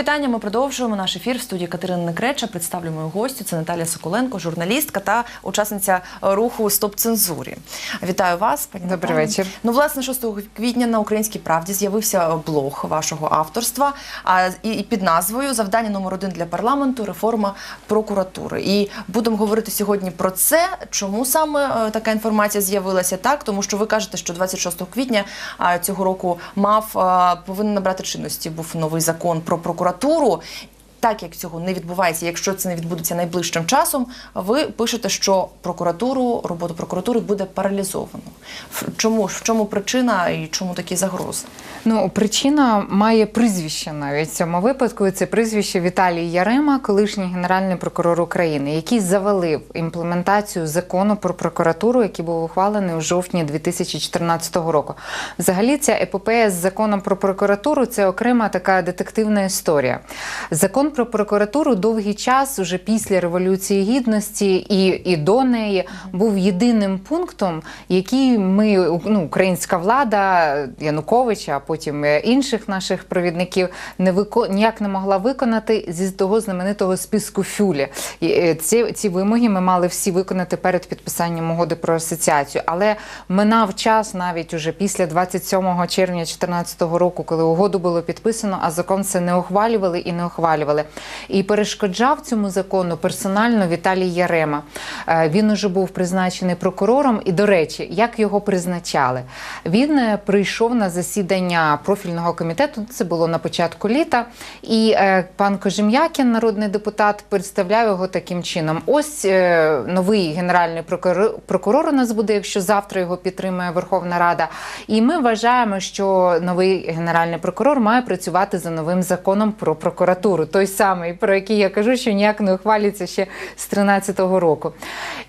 вітання. Ми продовжуємо наш ефір в студії Катерини Некреча. Представлю мою гостю. Це Наталія Соколенко, журналістка та учасниця руху Стоп цензурі. Вітаю вас, пані Добрий Наталі. вечір. Ну, власне, 6 квітня на Українській правді з'явився блог вашого авторства. А і під назвою Завдання номер один для парламенту реформа прокуратури. І будемо говорити сьогодні про це. Чому саме е, така інформація з'явилася так? Тому що ви кажете, що 26 квітня цього року мав повинен набрати чинності. Був новий закон про прокуратуру прокуратуру так як цього не відбувається, якщо це не відбудеться найближчим часом, ви пишете, що прокуратуру, роботу прокуратури буде паралізовано. Чому в чому причина і чому такі загрози? Ну, причина має прізвище навіть в цьому випадку. Це прізвище Віталій Ярема, колишній генеральний прокурор України, який завалив імплементацію закону про прокуратуру, який був ухвалений у жовтні 2014 року. Взагалі, ця епопея з законом про прокуратуру це окрема така детективна історія. Закон про прокуратуру довгий час, уже після революції гідності і, і до неї, був єдиним пунктом, який ми, ну, українська влада Януковича, а потім е, інших наших провідників не вико... ніяк не могла виконати зі того знаменитого списку Фюлі. І, е, Ці, ці вимоги ми мали всі виконати перед підписанням угоди про асоціацію. Але минав час навіть уже після 27 червня 2014 року, коли угоду було підписано, а закон це не ухвалювали і не ухвалювали. І перешкоджав цьому закону персонально Віталій Ярема. Е, Він уже був призначений прокурором. І, до речі, як його призначали? Він е, прийшов на засідання профільного комітету. Це було на початку літа. І е, пан Кожем'якін, народний депутат, представляв його таким чином: ось новий генеральний прокурор, у нас буде, якщо завтра його підтримує Верховна Рада. І ми вважаємо, що новий генеральний прокурор має працювати за новим законом про прокуратуру, той самий, про який я кажу, що ніяк не ухвалюється ще з 13-го року.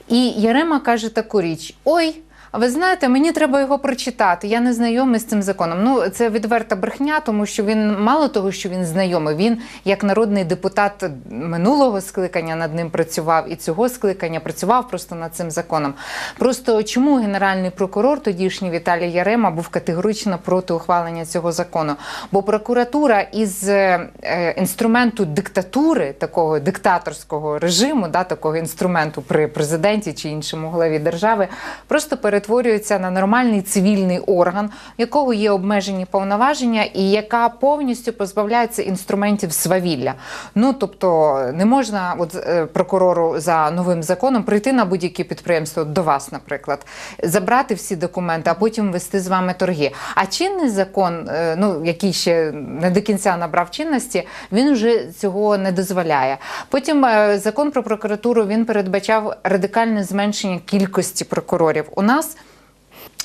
І Ярема каже таку річ: ой. Ви знаєте, мені треба його прочитати. Я не знайомий з цим законом. Ну це відверта брехня, тому що він мало того, що він знайомий. Він як народний депутат минулого скликання над ним працював і цього скликання працював просто над цим законом. Просто чому генеральний прокурор, тодішній Віталій Ярема, був категорично проти ухвалення цього закону? Бо прокуратура із е, е, інструменту диктатури, такого диктаторського режиму, да, такого інструменту при президенті чи іншому главі держави, просто перетворюється на нормальний цивільний орган, у якого є обмежені повноваження, і яка повністю позбавляється інструментів свавілля. Ну тобто не можна от, е, прокурору за новим законом прийти на будь-яке підприємство до вас, наприклад, забрати всі документи, а потім вести з вами торги. А чинний закон, е, ну який ще не до кінця набрав чинності, він вже цього не дозволяє. Потім е, закон про прокуратуру він передбачав радикальне зменшення кількості прокурорів. У нас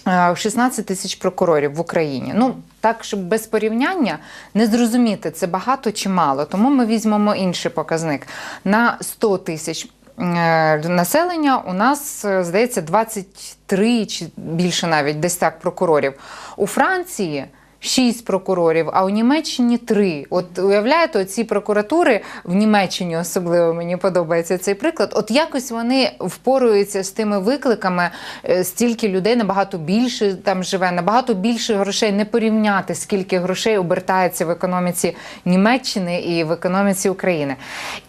16 тисяч прокурорів в Україні. Ну так, щоб без порівняння не зрозуміти, це багато чи мало. Тому ми візьмемо інший показник на 100 тисяч. е, Населення у нас е, здається 23 чи більше навіть десь так прокурорів. У Франції 6 прокурорів, а у Німеччині 3. От уявляєте, ці прокуратури в Німеччині особливо мені подобається цей приклад. От якось вони впоруються з тими викликами, е, стільки людей набагато більше там живе, набагато більше грошей не порівняти, скільки грошей обертається в економіці Німеччини і в економіці України.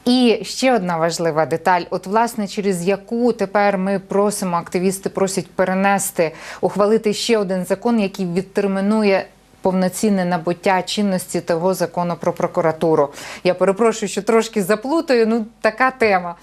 І ще одна важлива деталь: от, власне, через яку тепер ми просимо, активісти просять перенести, ухвалити ще один закон, який відтермінує. Повноцінне набуття чинності того закону про прокуратуру. Я перепрошую, що трошки заплутаю. Ну така тема.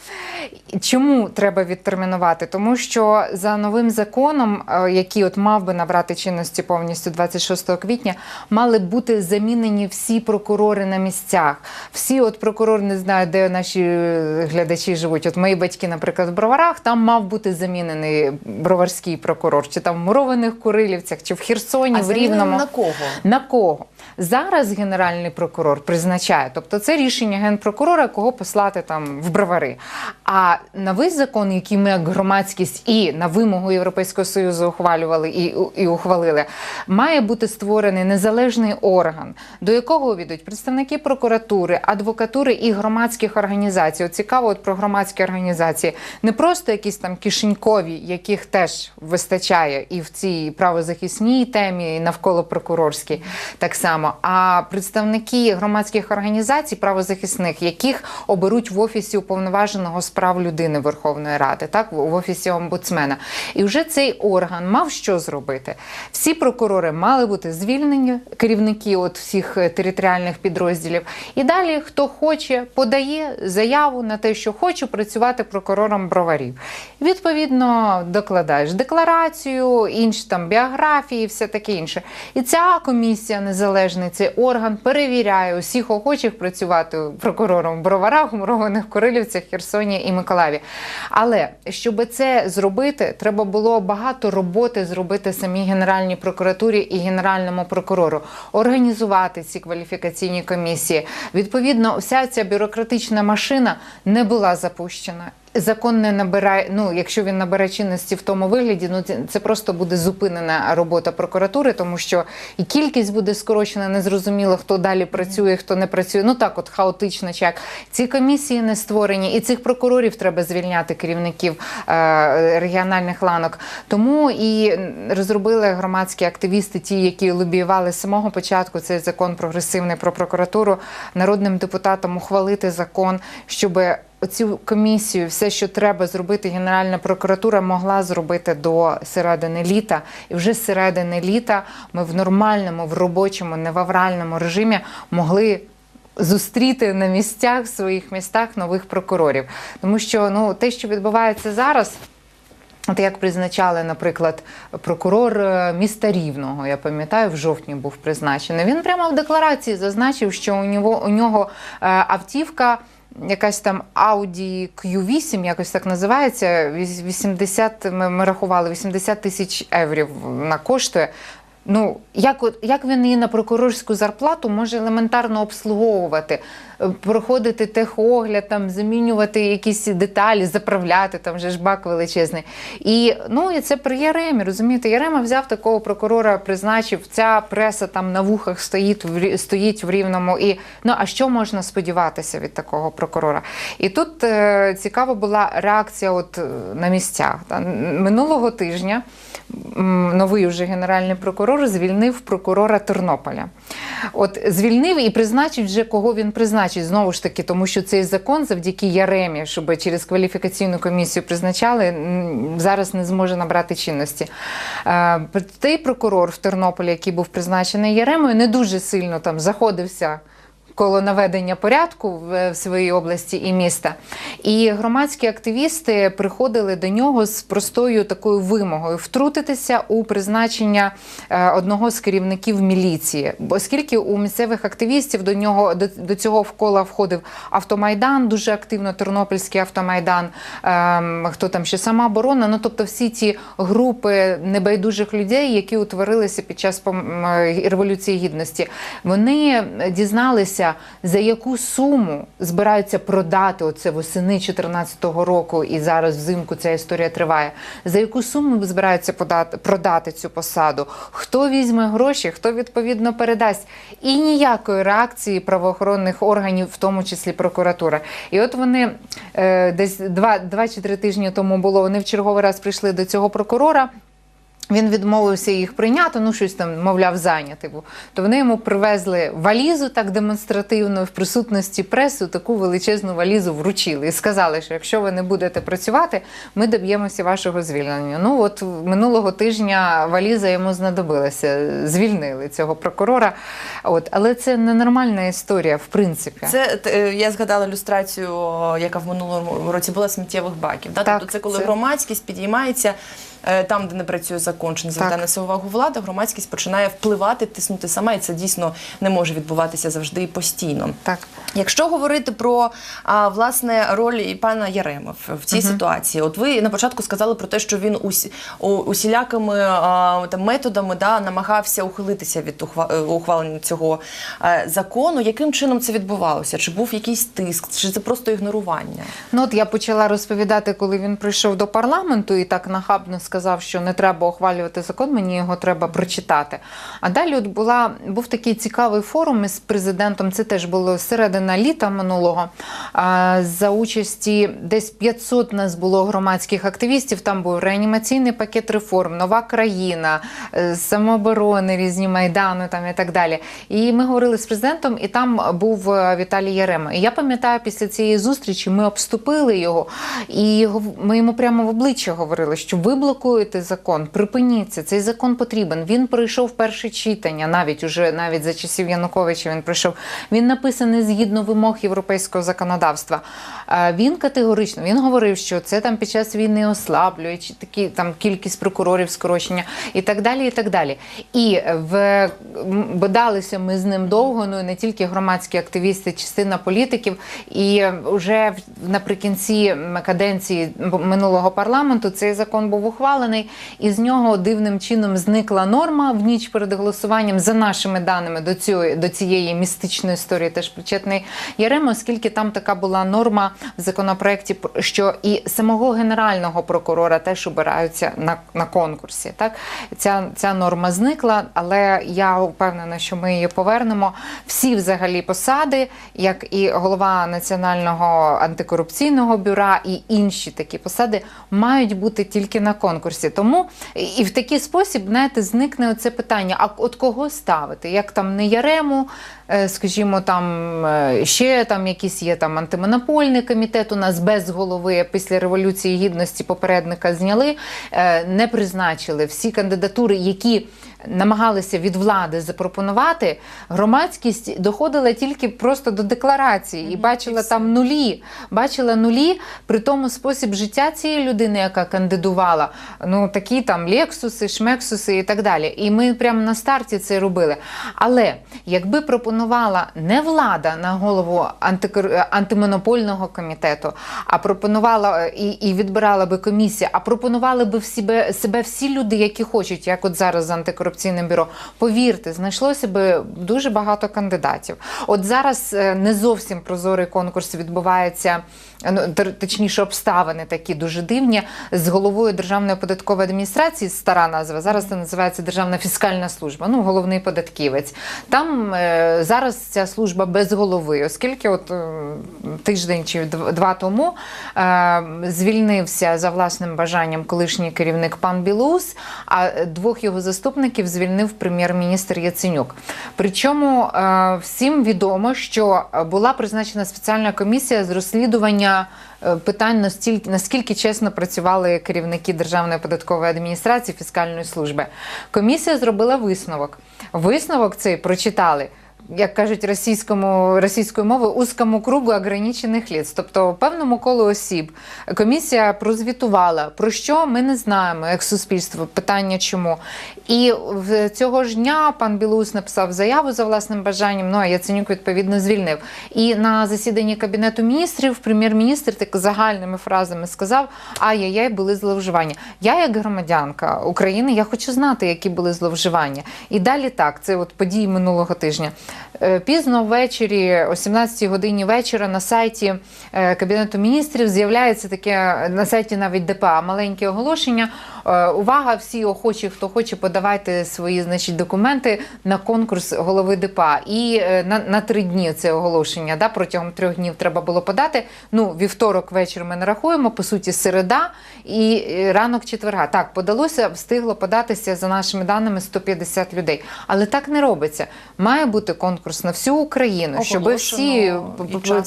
Чому треба відтермінувати? Тому що за новим законом, е, який от мав би набрати чинності повністю 26 квітня, мали б бути замінені всі прокурори на місцях. Всі, от прокурор не знаю, де наші е, глядачі живуть. От мої батьки, наприклад, в броварах, там мав бути замінений броварський прокурор, чи там в мурованих Курилівцях, чи в Херсоні, А в Рівному. на кого? На кого? Зараз генеральний прокурор призначає, тобто це рішення генпрокурора, кого послати там в бровари. А новий закон, який ми як громадськість і на вимогу Європейського союзу ухвалювали і, і ухвалили, має бути створений незалежний орган, до якого увійдуть представники прокуратури, адвокатури і громадських організацій. От цікаво, от про громадські організації не просто якісь там кишенькові, яких теж вистачає і в цій правозахисній темі, і навколо прокурорській. Прокурорський, так само. А представники громадських організацій, правозахисних, яких оберуть в офісі уповноваженого з прав людини Верховної Ради, так в офісі омбудсмена. І вже цей орган мав що зробити. Всі прокурори мали бути звільнені, керівники от всіх е, територіальних підрозділів. І далі, хто хоче, подає заяву на те, що хочу працювати прокурором броварів. Відповідно, докладаєш декларацію, інші там біографії, все таке інше. І ця комісія незалежний, цей орган перевіряє усіх охочих працювати прокурором броварах, мурованих Курилівцях, Херсоні і Миколаєві. Але щоб це зробити, треба було багато роботи зробити самій Генеральній прокуратурі і Генеральному прокурору, організувати ці кваліфікаційні комісії. Відповідно, вся ця бюрократична машина не була запущена. Закон не набирає. Ну, якщо він набере чинності в тому вигляді, ну це, це просто буде зупинена робота прокуратури, тому що і кількість буде скорочена, незрозуміло, хто далі працює, хто не працює. Ну так, от хаотично чак. Ці комісії не створені, і цих прокурорів треба звільняти керівників е, регіональних ланок. Тому і розробили громадські активісти, ті, які лобіювали з самого початку цей закон прогресивний про прокуратуру, народним депутатам ухвалити закон, щоб Оцю комісію, все, що треба зробити, Генеральна прокуратура могла зробити до середини літа. І вже з середини літа ми в нормальному, в робочому, не в авральному режимі могли. Зустріти на місцях в своїх містах нових прокурорів, тому що ну те, що відбувається зараз. От як призначали, наприклад, прокурор е, міста Рівного, я пам'ятаю, в жовтні був призначений. Він прямо в декларації зазначив, що у нього у нього е, автівка. Якась там Audi Q8, якось так називається. 80, ми, рахували, 80 тисяч еврів вона коштує. Ну, як, як він її на прокурорську зарплату може елементарно обслуговувати, проходити техогляд, там, замінювати якісь деталі, заправляти, там вже ж бак величезний. І, ну, і це при Яремі, розумієте, Ярема взяв такого прокурора, призначив, ця преса там на вухах стоїть, в, стоїть в Рівному. І, ну, а що можна сподіватися від такого прокурора? І тут е, цікава була реакція от, е, на місцях. Та, Минулого тижня новий уже генеральний прокурор звільнив прокурора Тернополя. От звільнив і призначить вже кого він призначить знову ж таки, тому що цей закон завдяки Яремі, щоб через кваліфікаційну комісію призначали, зараз не зможе набрати чинності. Е, Той прокурор в Тернополі, який був призначений Яремою, не дуже сильно там заходився коло наведення порядку в в своїй області і міста. І громадські активісти приходили до нього з простою такою вимогою втрутитися у призначення е, одного з керівників міліції. Оскільки у місцевих активістів до нього до, до цього вкола входив автомайдан, дуже активно Тернопільський автомайдан, ем, хто там ще самооборона. Ну тобто всі ці групи небайдужих людей, які утворилися під час революції гідності, вони дізналися, за яку суму збираються продати оце восени 2014 року, і зараз взимку ця історія триває. За яку суму збираються подати, продати цю посаду? Хто візьме гроші, хто відповідно передасть? І ніякої реакції правоохоронних органів, в тому числі прокуратура. І от вони е, десь два чи три тижні тому було. Вони в черговий раз прийшли до цього прокурора. Він відмовився їх прийняти, ну щось там, мовляв, зайнятий був. То вони йому привезли валізу так демонстративно в присутності преси, таку величезну валізу вручили і сказали, що якщо ви не будете працювати, ми доб'ємося вашого звільнення. Ну от минулого тижня валіза йому знадобилася. Звільнили цього прокурора. От, але це ненормальна історія, в принципі. Це е, я згадала ілюстрацію, яка в минулому році була сміттєвих баків. Так, тобто це коли це- громадськість підіймається там, де не працює закон, чи не звертає на це увагу влада, громадськість починає впливати, тиснути сама, і це дійсно не може відбуватися завжди і постійно. Так. Якщо говорити про а, власне роль і пана Ярема в, цій ситуації, от ви на початку сказали про те, що він усі, усілякими а, там, методами да, намагався ухилитися від е, ухвалення цього е, закону. Яким чином це відбувалося? Чи був якийсь тиск, чи це просто ігнорування? Ну от я почала розповідати, коли він прийшов до парламенту і так нахабно сказав, що не треба ухвалювати закон, мені його треба прочитати. А далі от була був такий цікавий форум із президентом. Це теж було половина літа минулого за участі десь 500 нас було громадських активістів. Там був реанімаційний пакет реформ, нова країна, е, самооборони, різні майдани там і так далі. І ми говорили з президентом, і там був е, Віталій Ярема. І я пам'ятаю, після цієї зустрічі ми обступили його, і ми йому прямо в обличчя говорили, що ви закон, припиніться, цей закон потрібен. Він пройшов перше читання, навіть уже навіть за часів Януковича він пройшов. Він написаний згідно вимог європейського законодавства. Він категорично він говорив, що це там під час війни ослаблює, чи такі там кількість прокурорів скорочення і так далі. І так далі. І в бодалися ми з ним довго, ну і не тільки громадські активісти, частина політиків. І вже наприкінці каденції минулого парламенту цей закон був ухвалений, і з нього дивним чином зникла норма в ніч перед голосуванням. За нашими даними до цієї до цієї містичної історії теж причетний Ярема, оскільки там така була норма в законопроекті, що і самого генерального прокурора теж обираються на, на конкурсі. Так ця, ця норма зникла, але я впевнена, що ми її повернемо. Всі взагалі посади, як і голова національного антикорупційного бюра, і інші такі посади мають бути тільки на конкурсі. Тому і в такий спосіб, знаєте, зникне оце питання: а от кого ставити? Як там не Ярему, скажімо, там е, ще там якісь є там антимонопольний комітет у нас без голови після революції гідності попередника зняли, е, не призначили всі кандидатури, які намагалися від влади запропонувати, громадськість доходила тільки просто до декларації і бачила там нулі. Бачила нулі, при тому спосіб життя цієї людини, яка кандидувала, ну такі там лексуси, шмексуси і так далі. І ми прямо на старті це робили. Але якби пропонувала не влада на голову антикор... антимонопольного комітету, а пропонувала е, і, і відбирала би комісія, а пропонували би в себе, себе всі люди, які хочуть, як от зараз з антикорупційним бюро. Повірте, знайшлося би дуже багато кандидатів. От зараз е, не зовсім прозорий конкурс відбувається. Ну, точніше, обставини такі дуже дивні з головою Державної податкової адміністрації, стара назва. Зараз це називається Державна фіскальна служба. Ну, головний податківець. Там е, зараз ця служба без голови, оскільки от е, тиждень чи два тому е, звільнився за власним бажанням колишній керівник пан Білоус, а двох його заступників звільнив прем'єр-міністр Яценюк. Причому е, всім відомо, що була призначена спеціальна комісія з розслідування е, питань настільки наскільки чесно працювали керівники Державної податкової адміністрації фіскальної служби. Комісія зробила висновок. Висновок цей прочитали. Як кажуть російському російською мовою, узкому кругу ограничених ліц, тобто певному колу осіб. Комісія прозвітувала про що ми не знаємо як суспільство. Питання чому. І в цього ж дня пан Білоус написав заяву за власним бажанням. Ну а Яценюк відповідно звільнив. І на засіданні кабінету міністрів прем'єр-міністр так загальними фразами сказав: ай-яй-яй, були зловживання. Я, як громадянка України, я хочу знати, які були зловживання. І далі так, це от події минулого тижня. Е, Пізно ввечері, о 17 годині вечора, на сайті е, Кабінету міністрів з'являється таке на сайті навіть ДПА маленьке оголошення. Е, Увага, всі охочі, хто хоче, подавайте свої значить, документи на конкурс голови ДПА. І на, на три дні це оголошення. Да, протягом трьох днів треба було подати. Ну, вівторок вечір ми не рахуємо, по суті, середа і ранок четверга. Так, подалося, встигло податися за нашими даними 150 людей. Але так не робиться. Має бути конкурс на всю Україну, щоб всі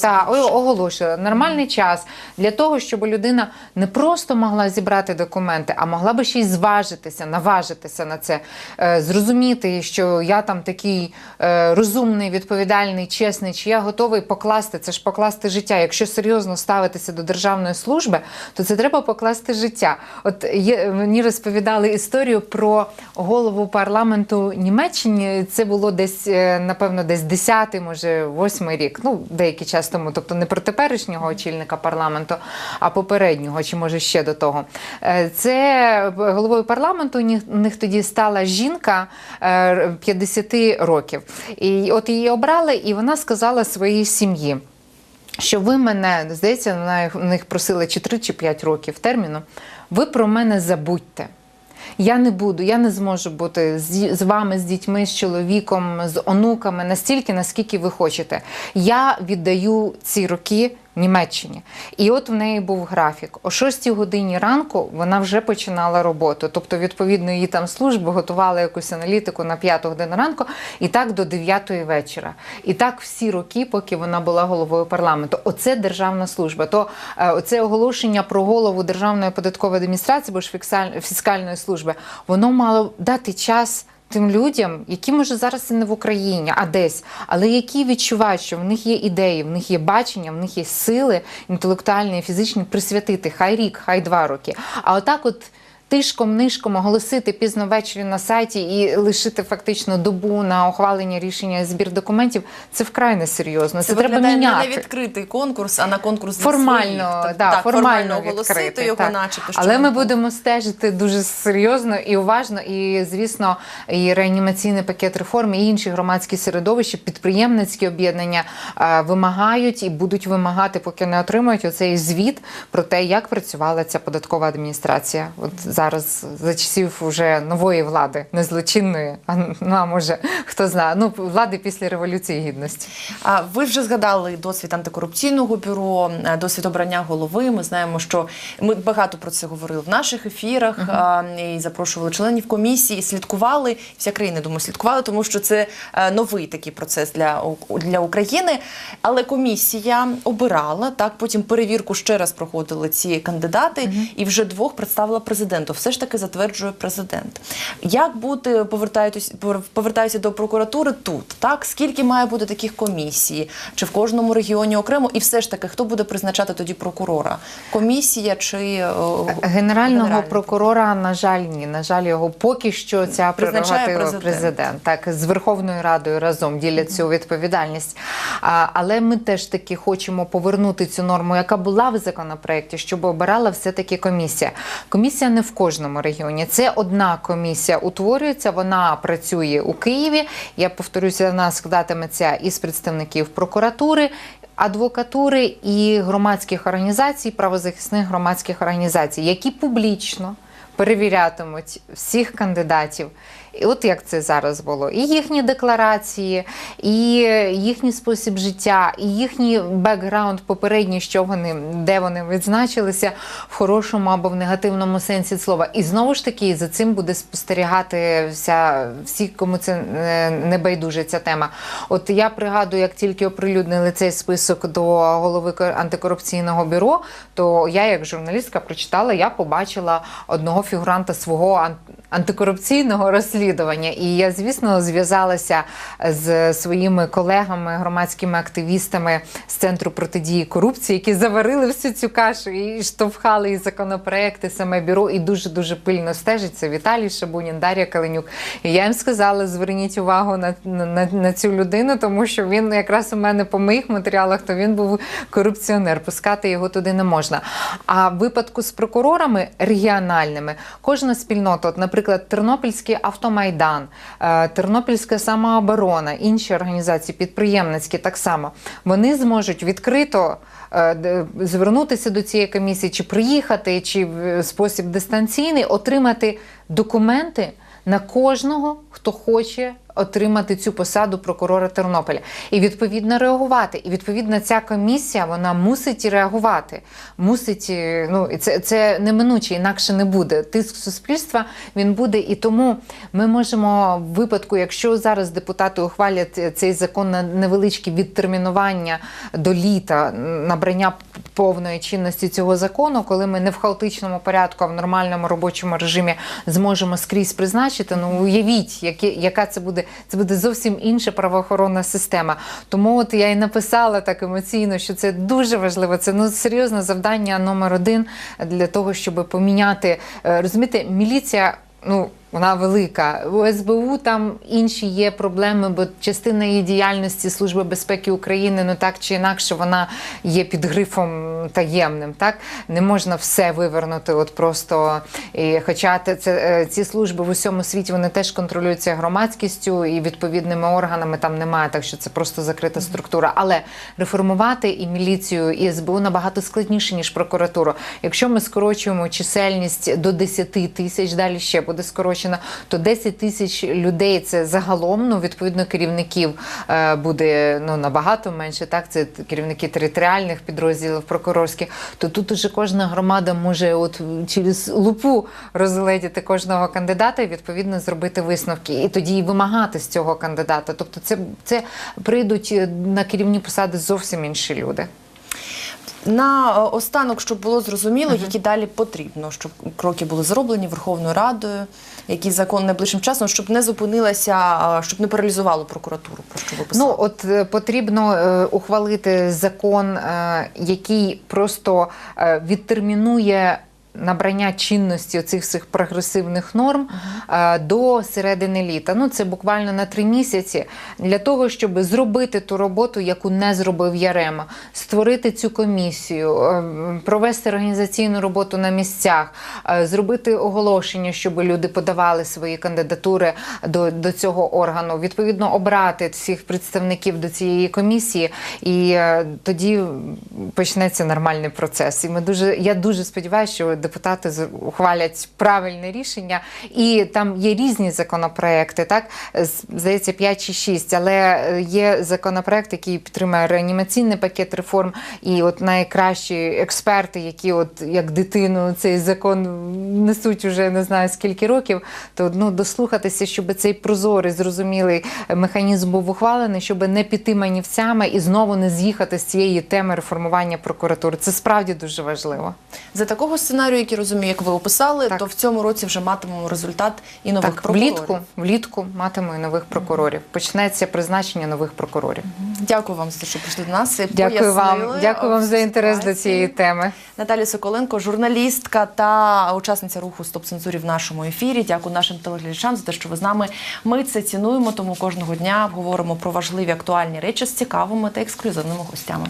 та, оголошили нормальний час для того, щоб людина не просто могла зібрати документи, а могла би ще й зважитися, наважитися на це, е, зрозуміти, що я там такий е, розумний, відповідальний, чесний, чи я готовий покласти це ж покласти життя. Якщо серйозно ставитися до державної служби, то це треба покласти життя. От є мені розповідали історію про голову парламенту Німеччині. Це було десь, е, напевно, десь 10 може, 8 рік. Ну, деякий час тому, тобто не про теперішнього очільника парламенту, а попереднього, чи може ще до того. Е, Це головою парламенту у них- тоді стала жінка е, 50 років. І от її обрали, і вона сказала своїй сім'ї. Що ви мене, здається, на них просили чи 3 чи 5 років терміну, ви про мене забудьте. Я не буду, я не зможу бути з, з вами, з дітьми, з чоловіком, з онуками настільки, наскільки ви хочете. Я віддаю ці роки Німеччині. І от в неї був графік. О 6 годині ранку вона вже починала роботу. Тобто, відповідно, її там служби готували якусь аналітику на 5 годину ранку, і так до 9 вечора. І так всі роки, поки вона була головою парламенту. Оце державна служба. То е, оце оголошення про голову Державної податкової адміністрації, бо ж фіскальної служби, воно мало дати час. Тим людям, які може зараз і не в Україні, а десь, але які відчувають, що в них є ідеї, в них є бачення, в них є сили інтелектуальні і фізичні присвятити хай рік, хай два роки. А отак, от тишком нишком оголосити пізно ввечері на сайті і лишити фактично добу на ухвалення рішення збір документів, це вкрай несерйозно. Це, треба виглядає не на відкритий конкурс, а на конкурс Формально, своїх. Да, так, формально, оголосити відкрити, його, так. начебто. що Але ми будемо стежити дуже серйозно і уважно. І звісно, і реанімаційний пакет реформ, і інші громадські середовища, підприємницькі об'єднання е, вимагають і будуть вимагати, поки не отримають оцей звіт про те, як працювала ця податкова адміністрація. От зараз за часів уже нової влади, не злочинної, а ну а може хто знає, ну влади після революції гідності. А ви вже згадали досвід антикорупційного бюро, е, досвід обрання голови. Ми знаємо, що ми багато про це говорили в наших ефірах а, і запрошували членів комісії, слідкували. Вся країна думаю, слідкували, тому що це е, новий такий процес для, для України. Але комісія обирала так. Потім перевірку ще раз проходили ці кандидати, і вже двох представила президенту. Все ж таки затверджує президент. Як бути повертаюся до прокуратури тут? Так скільки має бути таких комісій? Чи в кожному регіоні окремо? І все ж таки, хто буде призначати тоді прокурора? Комісія чи е, Генерального Генеральний прокурора, на жаль, ні. На жаль, його поки що ця прерогатива президент. президент. Так, з Верховною Радою разом ділять цю відповідальність. А, але ми теж таки хочемо повернути цю норму, яка була в законопроекті, щоб обирала все-таки комісія. Комісія не в кожному регіоні. Це одна комісія утворюється, вона працює у Києві. Я повторюся, вона складатиметься із представників прокуратури. Адвокатури і громадських організацій, правозахисних громадських організацій, які публічно перевірятимуть всіх кандидатів. І от як це зараз було, і їхні декларації, і їхній спосіб життя, і їхній бекграунд попередній, що вони де вони відзначилися в хорошому або в негативному сенсі слова. І знову ж таки за цим буде спостерігати вся всі, кому це е, не байдуже ця тема. От я пригадую, як тільки оприлюднили цей список до голови антикорупційного бюро, то я, як журналістка, прочитала, я побачила одного фігуранта свого ан- антикорупційного розслідування. І я, звісно, зв'язалася з своїми колегами, громадськими активістами з центру протидії корупції, які заварили всю цю кашу і штовхали і законопроекти, саме бюро, і дуже дуже пильно стежить. Це Віталій Шабунін, Дар'я Каленюк. І я їм сказала: зверніть увагу на, на, на цю людину, тому що він якраз у мене по моїх матеріалах, то він був корупціонер. Пускати його туди не можна. А в випадку з прокурорами регіональними кожна спільнота, от, наприклад, Тернопільський автомайдан, е, Тернопільська самооборона, інші організації, підприємницькі так само, вони зможуть відкрито. е, Звернутися до цієї комісії, чи приїхати, чи в спосіб дистанційний, отримати документи на кожного, хто хоче отримати цю посаду прокурора Тернополя, і відповідно реагувати. І відповідно ця комісія вона мусить реагувати. Мусить, е, ну це, це неминуче, інакше не буде. Тиск суспільства він буде. І тому ми можемо в випадку, якщо зараз депутати ухвалять цей закон на невеличке відтермінування до літа набрання повної чинності цього закону, коли ми не в хаотичному порядку, а в нормальному робочому режимі зможемо скрізь призначити. Ну уявіть, які, яка це буде це буде зовсім інша правоохоронна система. Тому от я і написала так емоційно, що це дуже важливо. Це ну серйозне завдання номер один для того, щоб поміняти. Е, Розумієте, міліція. Ну, Вона велика. У СБУ там інші є проблеми, бо частина її діяльності Служби безпеки України, ну так чи інакше, вона є під грифом таємним. Так не можна все вивернути. От просто і, хоча це е, ці служби в усьому світі вони теж контролюються громадськістю і відповідними органами там немає, так що це просто закрита структура. Але реформувати і міліцію, і СБУ набагато складніше ніж прокуратуру. Якщо ми скорочуємо чисельність до 10 тисяч, далі ще буде скорочено, то 10 тисяч людей це загалом. Ну відповідно керівників е, буде ну набагато менше. Так, це керівники територіальних підрозділів прокурорських. То тут уже кожна громада може от через лупу розгледіти кожного кандидата і відповідно зробити висновки, і тоді вимагати з цього кандидата. Тобто, це, це прийдуть е, на керівні посади зовсім інші люди. На е, останок, щоб було зрозуміло, які далі потрібно, щоб кроки були зроблені Верховною Радою, який закон найближчим часом, щоб не зупинилася, е, щоб не паралізувало прокуратуру. Про що ви писали? Ну от е, потрібно е, ухвалити закон, е, який просто е, відтермінує. Набрання чинності цих всіх прогресивних норм е, до середини літа. Ну це буквально на три місяці для того, щоб зробити ту роботу, яку не зробив Ярема, створити цю комісію, е, провести організаційну роботу на місцях, е, зробити оголошення, щоб люди подавали свої кандидатури до, до цього органу, відповідно обрати всіх представників до цієї комісії, і тоді почнеться нормальний процес. І ми дуже я дуже сподіваюся, що депутати ухвалять правильне рішення. І там є різні законопроекти, так здається, 5 чи 6, але е, є законопроект, який підтримує реанімаційний пакет реформ. І от найкращі експерти, які, от як дитину, цей закон несуть уже не знаю скільки років, то ну дослухатися, щоб цей прозорий, зрозумілий механізм був ухвалений, щоб не піти манівцями і знову не з'їхати з цієї теми реформування прокуратури. Це справді дуже важливо. За такого сценарію, який розумію, як ви описали, Так. то в цьому році вже матимемо результат і нових так, прокурорів. влітку, влітку матимемо і нових прокурорів. Почнеться призначення нових прокурорів. Дякую вам за те, що прийшли до нас. і Дякую вам, пояснили, дякую вам за інтерес до цієї теми. Наталія Соколенко, журналістка та учасниця руху Стоп цензурі в нашому ефірі. Дякую нашим телеглядачам за те, що ви з нами. Ми це цінуємо, тому кожного дня говоримо про важливі актуальні речі з цікавими та ексклюзивними гостями.